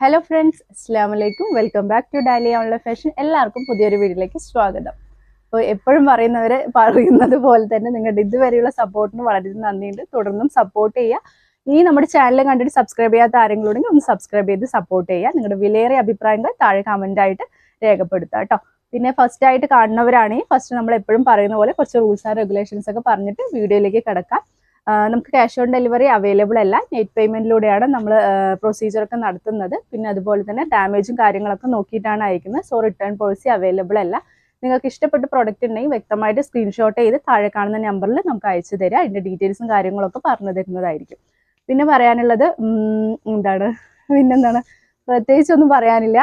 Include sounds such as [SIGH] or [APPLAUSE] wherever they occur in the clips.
Hello friends അസ്സാം വലൈക്കും welcome back to Dali online fashion എല്ലാവർക്കും പുതിയൊരു വീഡിയോയിലേക്ക് സ്വാഗതം. അപ്പോൾ എപ്പോഴും പറയുന്നവർ പറയുന്നത് പോലെ തന്നെ നിങ്ങളുടെ ഇതുവരെയുള്ള സപ്പോർട്ടിന് വളരെ നന്ദിയുണ്ട്. തുടർന്നും സപ്പോർട്ട് ചെയ്യുക. ഇനി നമ്മുടെ ചാനൽ കണ്ടിട്ട് സബ്സ്ക്രൈബ് ചെയ്യാത്ത ആരെങ്കിലും ഒന്ന് സബ്സ്ക്രൈബ് ചെയ്ത് സപ്പോർട്ട് ചെയ്യുക. നിങ്ങളുടെ വിലയേറിയ അഭിപ്രായങ്ങൾ താഴെ കമന്റ് ആയിട്ട് രേഖപ്പെടുത്തുക കേട്ടോ പിന്നെ ഫസ്റ്റ് ആയിട്ട് കാണുന്നവരാണെങ്കിൽ ഫസ്റ്റ് നമ്മൾ എപ്പോഴും പറയുന്ന പോലെ കുറച്ച് റൂൾസ് ആൻഡ് റെഗുലേഷൻസ് ഒക്കെ പറഞ്ഞിട്ട് വീഡിയോയിലേക്ക് കിടക്കാം. നമുക്ക് ക്യാഷ് ഓൺ ഡെലിവറി അവൈലബിൾ അല്ല. നെറ്റ് പേയ്മെന്റിലൂടെയാണ് നമ്മൾ പ്രൊസീജിയറൊക്കെ നടത്തുന്നത്. പിന്നെ അതുപോലെ തന്നെ ഡാമേജും കാര്യങ്ങളൊക്കെ നോക്കിയിട്ടാണ് അയക്കുന്നത്. സോ റിട്ടേൺ പോളിസി അവൈലബിൾ അല്ല. നിങ്ങൾക്ക് ഇഷ്ടപ്പെട്ട പ്രോഡക്റ്റ് ഉണ്ടെങ്കിൽ വ്യക്തമായിട്ട് സ്ക്രീൻഷോട്ട് ചെയ്ത് താഴെ കാണുന്ന നമ്പറിൽ നമുക്ക് അയച്ചു തരിക. അതിന്റെ ഡീറ്റെയിൽസും കാര്യങ്ങളൊക്കെ പറഞ്ഞു തരുന്നതായിരിക്കും. പിന്നെ പറയാനുള്ളത് എന്താണ്? പിന്നെന്താണ്? പ്രത്യേകിച്ച് ഒന്നും പറയാനില്ല.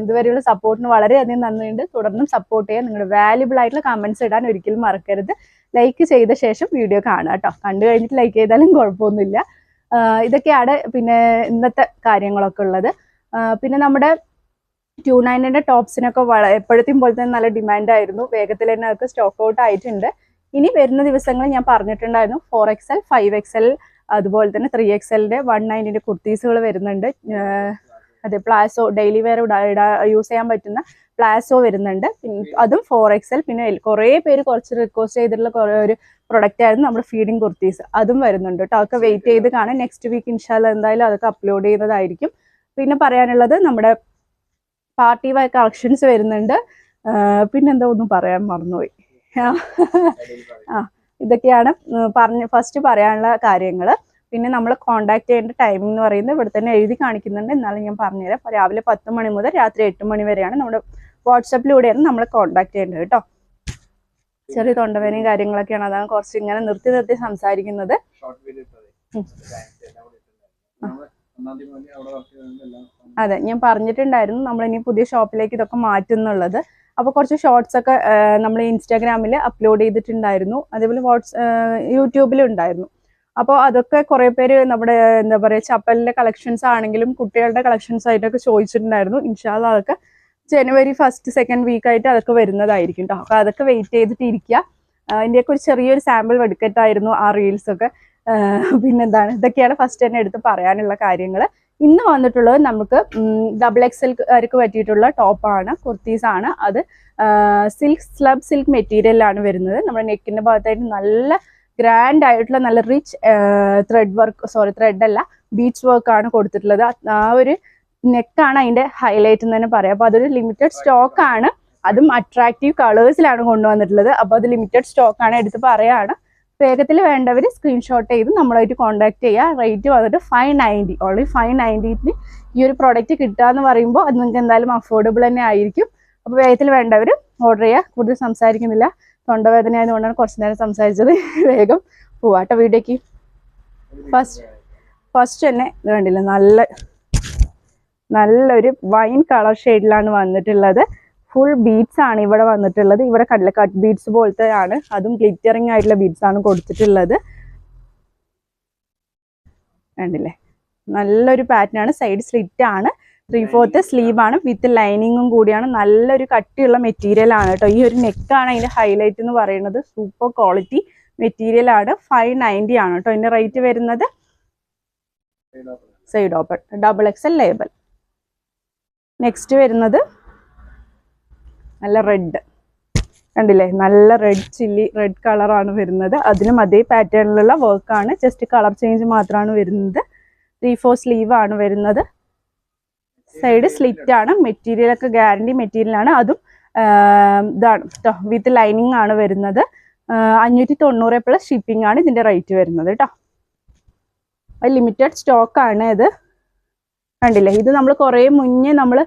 ഇതുവരെയുള്ള സപ്പോർട്ടിന് വളരെയധികം നന്ദിയുണ്ട്. തുടർന്നും സപ്പോർട്ട് ചെയ്യാൻ നിങ്ങളുടെ വാല്യുബിൾ ആയിട്ടുള്ള കമൻസ് ഇടാൻ ഒരിക്കലും മറക്കരുത്. ലൈക്ക് ചെയ്ത ശേഷം വീഡിയോ കാണുക കേട്ടോ കണ്ടു കഴിഞ്ഞിട്ട് ലൈക്ക് ചെയ്താലും കുഴപ്പമൊന്നുമില്ല. ഇതൊക്കെയാണ് പിന്നെ ഇന്നത്തെ കാര്യങ്ങളൊക്കെ ഉള്ളത്. പിന്നെ നമ്മുടെ ടു നയന്റിന്റെ ടോപ്സിനൊക്കെ വള- എപ്പോഴത്തെയും പോലെ തന്നെ നല്ല ഡിമാൻഡായിരുന്നു വേഗത്തിൽ തന്നെ അതൊക്കെ സ്റ്റോക്ക് ഔട്ട് ആയിട്ടുണ്ട്. ഇനി വരുന്ന ദിവസങ്ങളിൽ ഞാൻ പറഞ്ഞിട്ടുണ്ടായിരുന്നു. Four X L five X L അതുപോലെ തന്നെ ത്രീ എക്സ് എല്ലിന്റെ വൺ നയന്റിന്റെ കുർത്തീസുകൾ വരുന്നുണ്ട്. അതെ പ്ലാസോ ഡെയിലി വെയർ ഇടാ യൂസ് ചെയ്യാൻ പറ്റുന്ന പ്ലാസോ വരുന്നുണ്ട്. പിന്നെ അതും ഫോർ എക്സ് എൽ പിന്നെ കുറേ പേര് കുറച്ച് റിക്വസ്റ്റ് ചെയ്തിട്ടുള്ള കുറേ ഒരു പ്രൊഡക്റ്റ് ആയിരുന്നു നമ്മുടെ ഫീഡിങ് കുർത്തീസ് അതും വരുന്നുണ്ട് കേട്ടോ. അതൊക്കെ വെയിറ്റ് ചെയ്ത് കാണാം. നെക്സ്റ്റ് വീക്ക് ഇൻഷാല്ല എന്തായാലും അതൊക്കെ അപ്ലോഡ് ചെയ്യുന്നതായിരിക്കും. പിന്നെ പറയാനുള്ളത് നമ്മുടെ പാർട്ടി വൈ കളക്ഷൻസ് വരുന്നുണ്ട്. പിന്നെ പിന്നെന്താ ഒന്നും പറയാൻ മറന്നുപോയി. ആ ഇതൊക്കെയാണ് പറഞ്ഞ് ഫസ്റ്റ് പറയാനുള്ള കാര്യങ്ങൾ പിന്നെ നമ്മൾ കോണ്ടാക്ട് ചെയ്യേണ്ട ടൈമിംഗ് എന്ന് പറയുന്നത് ഇവിടെ തന്നെ എഴുതി കാണിക്കുന്നുണ്ട്. എന്നാലും ഞാൻ പറഞ്ഞുതരാം. രാവിലെ പത്ത് മണി മുതൽ രാത്രി എട്ട് മണി വരെയാണ് നമ്മുടെ വാട്സപ്പിലൂടെയാണ് നമ്മൾ കോൺടാക്ട് ചെയ്യേണ്ടത് കേട്ടോ. ചെറിയ തൊണ്ടവേനയും കാര്യങ്ങളൊക്കെയാണ്. അതാണ് കുറച്ച് ഇങ്ങനെ നിർത്തി നിർത്തി സംസാരിക്കുന്നത്. അതെ ഞാൻ പറഞ്ഞിട്ടുണ്ടായിരുന്നു നമ്മൾ ഇനി പുതിയ ഷോപ്പിലേക്ക് ഇതൊക്കെ മാറ്റുന്നുള്ളത്. അപ്പോൾ കുറച്ച് ഷോർട്സ് ഒക്കെ നമ്മൾ ഇൻസ്റ്റാഗ്രാമിൽ അപ്ലോഡ് ചെയ്തിട്ടുണ്ടായിരുന്നു. അതേപോലെ വാട്സ് യൂട്യൂബിലും ഉണ്ടായിരുന്നു. അപ്പോൾ അതൊക്കെ കുറേ പേര് നമ്മുടെ എന്താ പറയുക ചപ്പലിന്റെ കളക്ഷൻസ് ആണെങ്കിലും കുട്ടികളുടെ കളക്ഷൻസ് ആയിട്ടൊക്കെ ചോദിച്ചിട്ടുണ്ടായിരുന്നു. ഇൻഷാല്ല അതൊക്കെ ജനുവരി ഫസ്റ്റ് സെക്കൻഡ് വീക്ക് ആയിട്ട് അതൊക്കെ വരുന്നതായിരിക്കും കേട്ടോ അപ്പോൾ അതൊക്കെ വെയിറ്റ് ചെയ്തിട്ട് ഇരിക്കുക അതിന്റെയൊക്കെ ഒരു ചെറിയൊരു സാമ്പിൾ വെടുക്കട്ടായിരുന്നു ആ റീൽസ് ഒക്കെ. പിന്നെന്താണ്? ഇതൊക്കെയാണ് ഫസ്റ്റ് തന്നെ എടുത്ത് പറയാനുള്ള കാര്യങ്ങൾ ഇന്ന് വന്നിട്ടുള്ളത് നമുക്ക് ഡബിൾ എക്സൽക്കാർക്ക് പറ്റിയിട്ടുള്ള ടോപ്പാണ് കുർത്തീസ് ആണ്. അത് സിൽക്ക് സ്ലബ് സിൽക്ക് മെറ്റീരിയലാണ് വരുന്നത്. നമ്മുടെ നെക്കിന്റെ ഭാഗത്തായിട്ട് നല്ല ഗ്രാൻഡ് ആയിട്ടുള്ള നല്ല rich thread work sorry thread അല്ല ബീച്ച് വർക്ക് ആണ് കൊടുത്തിട്ടുള്ളത്. ആ ഒരു നെക്കാണ് അതിന്റെ ഹൈലൈറ്റ് എന്ന് തന്നെ പറയാം. അപ്പൊ അതൊരു ലിമിറ്റഡ് സ്റ്റോക്ക് ആണ്. അതും അട്രാക്റ്റീവ് കളേഴ്സിലാണ് കൊണ്ടുവന്നിട്ടുള്ളത്. അപ്പൊ അത് ലിമിറ്റഡ് സ്റ്റോക്ക് ആണ് എടുത്ത് പറയാണ്. വേഗത്തിൽ വേണ്ടവർ സ്ക്രീൻഷോട്ട് ചെയ്ത് നമ്മളായിട്ട് കോൺടാക്ട് ചെയ്യുക റേറ്റ് വന്നിട്ട് ഫൈവ് നയന്റി ഓൺലി ഫൈവ് നയന്റിന് ഈ ഒരു പ്രോഡക്റ്റ് കിട്ടുക എന്ന് പറയുമ്പോൾ അത് നിങ്ങൾക്ക് എന്തായാലും അഫോർഡബിൾ തന്നെ ആയിരിക്കും. അപ്പോൾ വേഗത്തിൽ വേണ്ടവർ ഓർഡർ ചെയ്യുക കൂടുതൽ സംസാരിക്കുന്നില്ല. തൊണ്ടവേദന ആയതുകൊണ്ടാണ് കുറച്ച് നേരം സംസാരിച്ചത്. [LAUGHS] വേഗം പോവാട്ടോ വീഡിയോക്ക് ഫസ്റ്റ് ഫസ്റ്റ് തന്നെ വേണ്ടില്ല നല്ല നല്ലൊരു വൈൻ കളർ ഷെയ്ഡിലാണ് വന്നിട്ടുള്ളത്. ഫുൾ ബീഡ്സ് ആണ് ഇവിടെ വന്നിട്ടുള്ളത്. ഇവിടെ കടല കട്ട് ബീഡ്സ് പോലത്തെ ആണ് അതും ഗ്ലിറ്ററിങ് ആയിട്ടുള്ള ബീഡ്സ് ആണ് കൊടുത്തിട്ടുള്ളത്. കണ്ടില്ലേ? നല്ലൊരു പാറ്റേൺ ആണ്. സൈഡ് സ്ലിറ്റ് ആണ്. ത്രീ ഫോർത്ത് സ്ലീവ് ആണ്. വിത്ത് ലൈനിങ്ങും കൂടിയാണ്. നല്ലൊരു കട്ടിയുള്ള മെറ്റീരിയൽ ആണ് കേട്ടോ. ഈ ഒരു നെക്കാണ് അതിന്റെ ഹൈലൈറ്റ് എന്ന് പറയുന്നത്. സൂപ്പർ ക്വാളിറ്റി മെറ്റീരിയൽ ആണ്. ഫൈവ് നയന്റി ആണ് കേട്ടോ. ഇതിന്റെ റേറ്റ് വരുന്നത്. Side open double XL label next വരുന്നത് നല്ല റെഡ് കണ്ടില്ലേ? നല്ല റെഡ് ചില്ലി റെഡ് കളറാണ് വരുന്നത്. അതിനും അതേ പാറ്റേണിലുള്ള വർക്കാണ് ജസ്റ്റ് കളർ ചേഞ്ച് മാത്രമാണ് വരുന്നത്. ത്രീ ഫോർ ആണ് വരുന്നത്. സൈഡ് സ്ലിറ്റ് ആണ്. മെറ്റീരിയൽ ഒക്കെ ഗ്യാരണ്ടി മെറ്റീരിയൽ ആണ്. അതും ഇതാണ് കേട്ടോ വിത്ത് ലൈനിങ് ആണ് വരുന്നത്. അഞ്ഞൂറ്റി തൊണ്ണൂറ് പ്ലസ് ഷിപ്പിംഗ് ആണ് ഇതിന്റെ റേറ്റ് വരുന്നത് കേട്ടോ ലിമിറ്റഡ് സ്റ്റോക്ക് ആണ് ഇത്. കണ്ടില്ലേ? ഇത് നമ്മൾ കുറേ മുന്നേ നമ്മൾ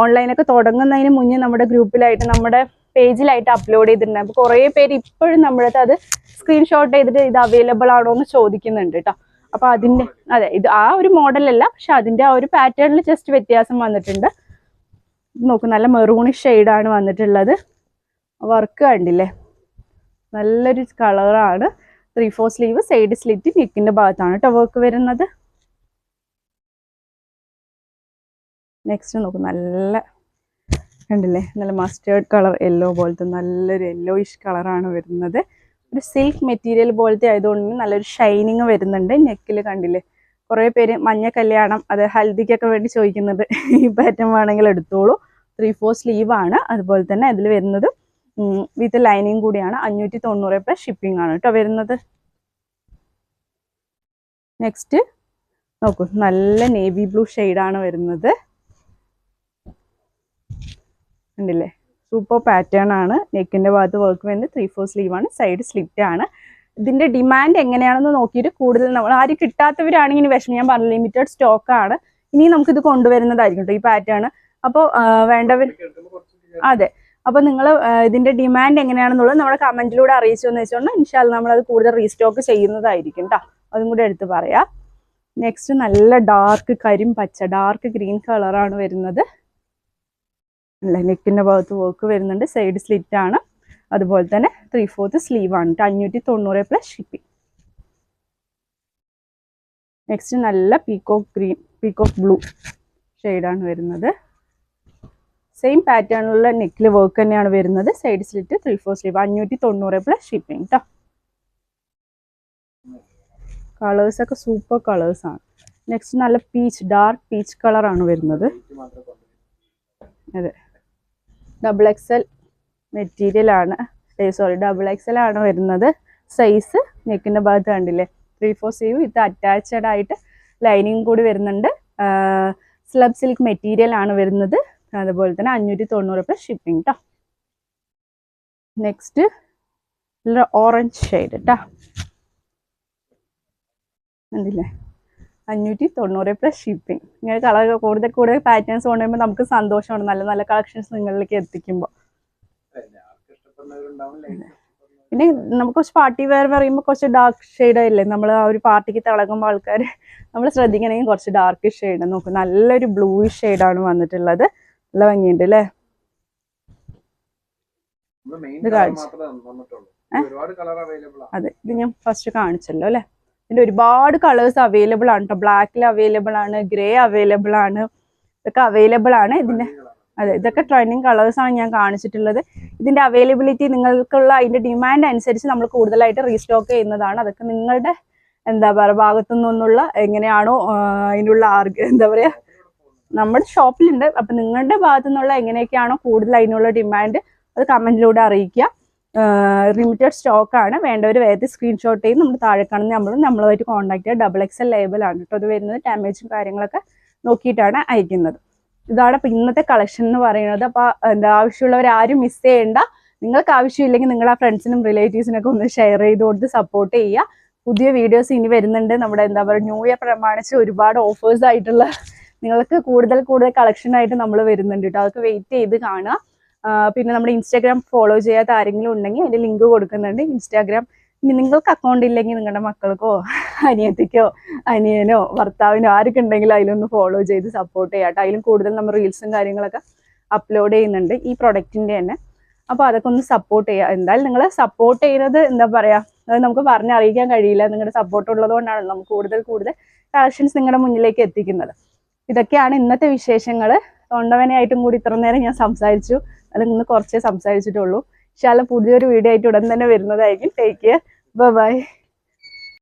ഓൺലൈനൊക്കെ തുടങ്ങുന്നതിന് മുന്നേ നമ്മുടെ ഗ്രൂപ്പിലായിട്ട് നമ്മുടെ പേജിലായിട്ട് അപ്ലോഡ് ചെയ്തിട്ടുണ്ട്. അപ്പോൾ കുറേ പേര് ഇപ്പോഴും നമ്മുടെ അത് സ്ക്രീൻഷോട്ട് ചെയ്തിട്ട് ഇത് അവൈലബിൾ ആണോ എന്ന് ചോദിക്കുന്നുണ്ട് കേട്ടോ അപ്പോൾ അതിന്റെ അതെ ഇത് ആ ഒരു മോഡലല്ല പക്ഷെ അതിന്റെ ആ ഒരു പാറ്റേണിൽ ജസ്റ്റ് വ്യത്യാസം വന്നിട്ടുണ്ട്. നോക്കൂ നല്ല മെറൂണിഷ് ആണ് വന്നിട്ടുള്ളത്. വർക്ക് കണ്ടില്ലേ? നല്ലൊരു കളറാണ് three four sleeve side slit നെക്കിന്റെ ഭാഗത്താണ് കേട്ടോ വർക്ക് വരുന്നത്. നെക്സ്റ്റ് നോക്കും നല്ല കണ്ടില്ലേ? നല്ല മസ്റ്റേർഡ് കളർ യെല്ലോ പോലത്തെ നല്ലൊരു യെല്ലോയിഷ് കളറാണ് വരുന്നത്. ഒരു സിൽക്ക് മെറ്റീരിയൽ പോലത്തെ ആയതുകൊണ്ട് നല്ലൊരു ഷൈനിങ് വരുന്നുണ്ട് നെക്കിൽ കണ്ടില്ലേ? കുറേ പേര് മഞ്ഞ കല്യാണം അത് ഹൽദിക്കൊക്കെ വേണ്ടി ചോദിക്കുന്നത്. ഈ പാറ്റേൺ വേണമെങ്കിൽ എടുത്തോളൂ. ത്രീ ഫോർ സ്ലീവ് ആണ് അതുപോലെ തന്നെ അതിൽ വരുന്നത്. വിത്ത് ലൈനിങ് കൂടിയാണ്. അഞ്ഞൂറ്റി തൊണ്ണൂറ് പ്ലസ് ഷിപ്പിംഗ് ആണ് കേട്ടോ വരുന്നത്. നെക്സ്റ്റ് നോക്കൂ നല്ല നേവി ബ്ലൂ ഷെയ്ഡാണ് വരുന്നത്. ഉണ്ടല്ലേ? സൂപ്പർ പാറ്റേൺ ആണ്. നെക്കിന്റെ ഭാഗത്ത് വർക്ക് വരുന്നത് ത്രീ ഫോർ സ്ലീവ് ആണ്. സൈഡ് സ്ലിറ്റ് ആണ്. ഇതിന്റെ ഡിമാൻഡ് എങ്ങനെയാണെന്ന് നോക്കിയിട്ട് കൂടുതൽ നമ്മൾ ആരും കിട്ടാത്തവരാണെങ്കിൽ വിഷമം. ഞാൻ പറഞ്ഞു ലിമിറ്റഡ് സ്റ്റോക്ക് ആണ്. ഇനി നമുക്ക് ഇത് കൊണ്ടുവരുന്നതായിരിക്കും കേട്ടോ ഈ പാറ്റേൺ അപ്പോൾ വേണ്ടവർ അതെ. അപ്പോൾ നിങ്ങൾ ഇതിന്റെ ഡിമാൻഡ് എങ്ങനെയാണെന്നുള്ളത് നമ്മുടെ കമന്റിലൂടെ അറിയിച്ചു എന്ന് വെച്ചോണ്ട് ഇൻഷാൽ നമ്മൾ അത് കൂടുതൽ റീസ്റ്റോക്ക് ചെയ്യുന്നതായിരിക്കും കേട്ടോ. അതും കൂടെ എടുത്ത് പറയാം. നെക്സ്റ്റ് നല്ല ഡാർക്ക് കരിം പച്ച ഡാർക്ക് ഗ്രീൻ കളറാണ് വരുന്നത്. അല്ല? നെക്കിന്റെ ഭാഗത്ത് വർക്ക് വരുന്നുണ്ട്. സൈഡ് സ്ലിറ്റ് ആണ്. അതുപോലെ തന്നെ ത്രീ ഫോർത്ത് സ്ലീവ് ആണ്. അഞ്ഞൂറ്റി തൊണ്ണൂറ് പ്ലസ് ഷിപ്പിംഗ് നെക്സ്റ്റ് നല്ല പീക്കോക്ക് ഗ്രീൻ പീക്കോക്ക് ബ്ലൂ ആണ് വരുന്നത്. സെയിം പാറ്റേണിലുള്ള നെക്കിൽ വർക്ക് തന്നെയാണ് വരുന്നത്. Side slit three four sleeve അഞ്ഞൂറ്റി തൊണ്ണൂറ് പ്ലസ് ഷിപ്പിംഗ് കേട്ടോ കളേഴ്സൊക്കെ സൂപ്പർ കളേഴ്സ് ആണ്. നെക്സ്റ്റ് നല്ല പീച്ച് ഡാർക്ക് പീച്ച് കളറാണ് വരുന്നത്. കൊണ്ടുവരൂ. ഡബിൾ എക്സൽ മെറ്റീരിയൽ ആണ്. സോറി ഡബിൾ എക്സൽ ആണ് വരുന്നത്. സൈസ് നെക്കിന്റെ ഭാഗത്ത് കണ്ടില്ലേ? ത്രീ ഫോർ സീവ് ഇത് അറ്റാച്ച്ഡ് ആയിട്ട് ലൈനിങ് കൂടി വരുന്നുണ്ട്. സ്ലബ് സിൽക്ക് മെറ്റീരിയൽ ആണ് വരുന്നത്. അതുപോലെ തന്നെ അഞ്ഞൂറ്റി തൊണ്ണൂറ് രൂപ ഷിപ്പിംഗ് കേട്ടോ നെക്സ്റ്റ് ഓറഞ്ച് ഷെയ്ഡ് കേട്ടോ കണ്ടില്ലേ? അഞ്ഞൂറ്റി തൊണ്ണൂറ് പ്ലസ് ഷിപ്പിംഗ് ഇങ്ങനെ കളർ കൂടുതൽ കൂടുതൽ പാറ്റേൺസ് കൊണ്ടുവരുമ്പോൾ നമുക്ക് സന്തോഷമാണ്. നല്ല നല്ല കളക്ഷൻസ് നിങ്ങളിലേക്ക് എത്തിക്കുമ്പോൾ പിന്നെ നമുക്ക് കുറച്ച് പാർട്ടി വെയർ പറയുമ്പോൾ കുറച്ച് ഡാർക്ക് ഷെയ്ഡ് അല്ലേ? നമ്മൾ ആ ഒരു പാർട്ടിക്ക് തിളങ്ങുമ്പോൾ ആൾക്കാർ നമ്മൾ ശ്രദ്ധിക്കണമെങ്കിൽ കുറച്ച് ഡാർക്ക് ഷെയ്ഡ് നോക്കും നല്ലൊരു ബ്ലൂയിഷ് ഷെയ്ഡാണ് വന്നിട്ടുള്ളത്. നല്ല ഭംഗിയുണ്ട് അല്ലേ? ഇത് കാണിച്ച്. അതെ ഇത് ഞാൻ ഫസ്റ്റ് കാണിച്ചല്ലോ അല്ലേ? ഇതിന്റെ ഒരുപാട് കളേഴ്സ് അവൈലബിൾ ആണ് കേട്ടോ ബ്ലാക്കിൽ അവൈലബിൾ ആണ് ഗ്രേ അവൈലബിൾ ആണ് ഇതൊക്കെ അവൈലബിൾ ആണ്. ഇതിന്റെ അതെ ഇതൊക്കെ ട്രെൻഡിങ് കളേഴ്സ് ആണ് ഞാൻ കാണിച്ചിട്ടുള്ളത്. ഇതിന്റെ അവൈലബിലിറ്റി നിങ്ങൾക്കുള്ള അതിന്റെ ഡിമാൻഡ് അനുസരിച്ച് നമ്മൾ കൂടുതലായിട്ട് റീസ്റ്റോക്ക് ചെയ്യുന്നതാണ്. അതൊക്കെ നിങ്ങളുടെ എന്താ പറയുക ഭാഗത്തു നിന്നുള്ള എങ്ങനെയാണോ അതിനുള്ള എന്താ പറയാ നമ്മുടെ ഷോപ്പിലുണ്ട്. അപ്പൊ നിങ്ങളുടെ ഭാഗത്തു നിന്നുള്ള എങ്ങനെയൊക്കെയാണോ കൂടുതൽ അതിനുള്ള ഡിമാൻഡ് അത് കമന്റിലൂടെ അറിയിക്കുക. ലിമിറ്റഡ് ആണ്. വേണ്ടവർ വേഗത്തിൽ സ്ക്രീൻഷോട്ട് ചെയ്ത് നമ്മൾ താഴെ കാണുന്ന നമ്മൾ നമ്മളുമായിട്ട് കോൺടാക്ട് ചെയ്യുക. ഡബിൾ എക്സൽ ലേബലാണ് കേട്ടോ അത് വരുന്നത് ഡാമേജും കാര്യങ്ങളൊക്കെ നോക്കിയിട്ടാണ് അയക്കുന്നത്. ഇതാണ് അപ്പം ഇന്നത്തെ കളക്ഷൻ എന്ന് പറയുന്നത്. അപ്പൊ എന്താ ആവശ്യമുള്ളവർ ആരും മിസ് ചെയ്യേണ്ട. നിങ്ങൾക്ക് ആവശ്യമില്ലെങ്കിൽ നിങ്ങൾ ആ ഫ്രണ്ട്സിനും റിലേറ്റീവ്സിനൊക്കെ ഒന്ന് ഷെയർ ചെയ്ത് കൊടുത്ത് സപ്പോർട്ട് ചെയ്യുക. പുതിയ വീഡിയോസ് ഇനി വരുന്നുണ്ട്. നമ്മുടെ എന്താ പറയുക ന്യൂ ഇയർ പ്രമാണിച്ച് ഒരുപാട് ഓഫേഴ്സ് ആയിട്ടുള്ള നിങ്ങൾക്ക് കൂടുതൽ കൂടുതൽ കളക്ഷനായിട്ട് നമ്മൾ വരുന്നുണ്ട് കേട്ടോ അതൊക്കെ വെയിറ്റ് ചെയ്ത് കാണുക. പിന്നെ നമ്മുടെ ഇൻസ്റ്റാഗ്രാം ഫോളോ ചെയ്യാത്ത ആരെങ്കിലും ഉണ്ടെങ്കിൽ അതിന്റെ ലിങ്ക് കൊടുക്കുന്നുണ്ട്. ഇൻസ്റ്റാഗ്രാം ഇനി നിങ്ങൾക്ക് അക്കൗണ്ട് ഇല്ലെങ്കിൽ നിങ്ങളുടെ മക്കൾക്കോ അനിയത്തിക്കോ അനിയനോ ഭർത്താവിനോ ആരൊക്കെ ഉണ്ടെങ്കിലും അതിലൊന്ന് ഫോളോ ചെയ്ത് സപ്പോർട്ട് ചെയ്യാം കേട്ടോ. അതിലും കൂടുതൽ നമ്മൾ റീൽസും കാര്യങ്ങളൊക്കെ അപ്ലോഡ് ചെയ്യുന്നുണ്ട് ഈ പ്രൊഡക്റ്റിന്റെ തന്നെ. അപ്പോൾ അതൊക്കെ ഒന്ന് സപ്പോർട്ട് ചെയ്യുക എന്തായാലും നിങ്ങൾ സപ്പോർട്ട് ചെയ്യുന്നത് എന്താ പറയാ അത് നമുക്ക് പറഞ്ഞറിയിക്കാൻ കഴിയില്ല. നിങ്ങളുടെ സപ്പോർട്ട് ഉള്ളതുകൊണ്ടാണ് നമുക്ക് കൂടുതൽ കൂടുതൽ കളക്ഷൻസ് നിങ്ങളുടെ മുന്നിലേക്ക് എത്തിക്കുന്നത്. ഇതൊക്കെയാണ് ഇന്നത്തെ വിശേഷങ്ങൾ തൊണ്ടവനായിട്ടും കൂടി ഇത്ര നേരം ഞാൻ സംസാരിച്ചു. അല്ലെങ്കിൽ ഇന്ന് കുറച്ചേ സംസാരിച്ചിട്ടുള്ളൂ. പക്ഷേ പുതിയൊരു വീഡിയോ ആയിട്ട് ഉടൻ തന്നെ വരുന്നതായിരിക്കും. Take care bye